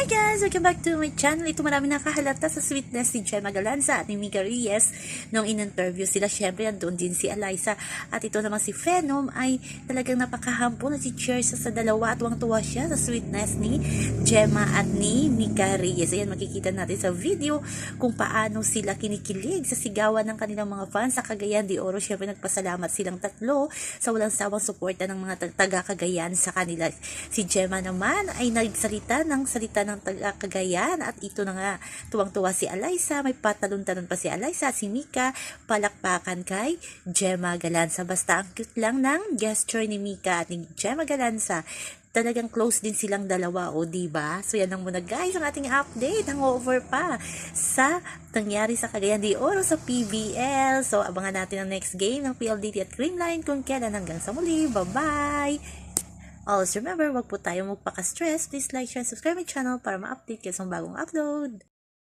Hi guys! Welcome back to my channel. Ito marami nakahalata sa sweetness ni Gemma Galanza at ni Mika Reyes. Nung in-interview sila, syempre andun din si Eliza. At ito naman si Phenom ay talagang napakahampo na si Cheers sa dalawa at tuwang-tuwa siya sa sweetness ni Gemma at ni Mika Reyes. Ayan, makikita natin sa video kung paano sila kinikilig sa sigawan ng kanilang mga fans sa Cagayan de Oro. Syempre nagpasalamat silang tatlo sa walang sawang suporta ng mga tag- taga-Cagayan sa kanila. Si Gemma naman ay nagsalita ng salita taga-Cagayan at ito na nga tuwang-tuwa si Eliza. May patalon-talon pa si at si Mika palakpakan kay Gemma Galanza. Basta ang cute lang ng gesture ni Mika at ni Gemma Galanza talagang close din silang dalawa, o di ba? So yan lang muna guys, ang ating update, hangover pa sa nangyari sa Cagayan de Oro sa PBL. So abangan natin ang next game ng PLDT at Creamline kung kailan hanggang sa muli. Bye-bye! Also remember, wag po tayo magpaka-stress. Please like, share, and subscribe my channel para ma-update kayo sa bagong upload.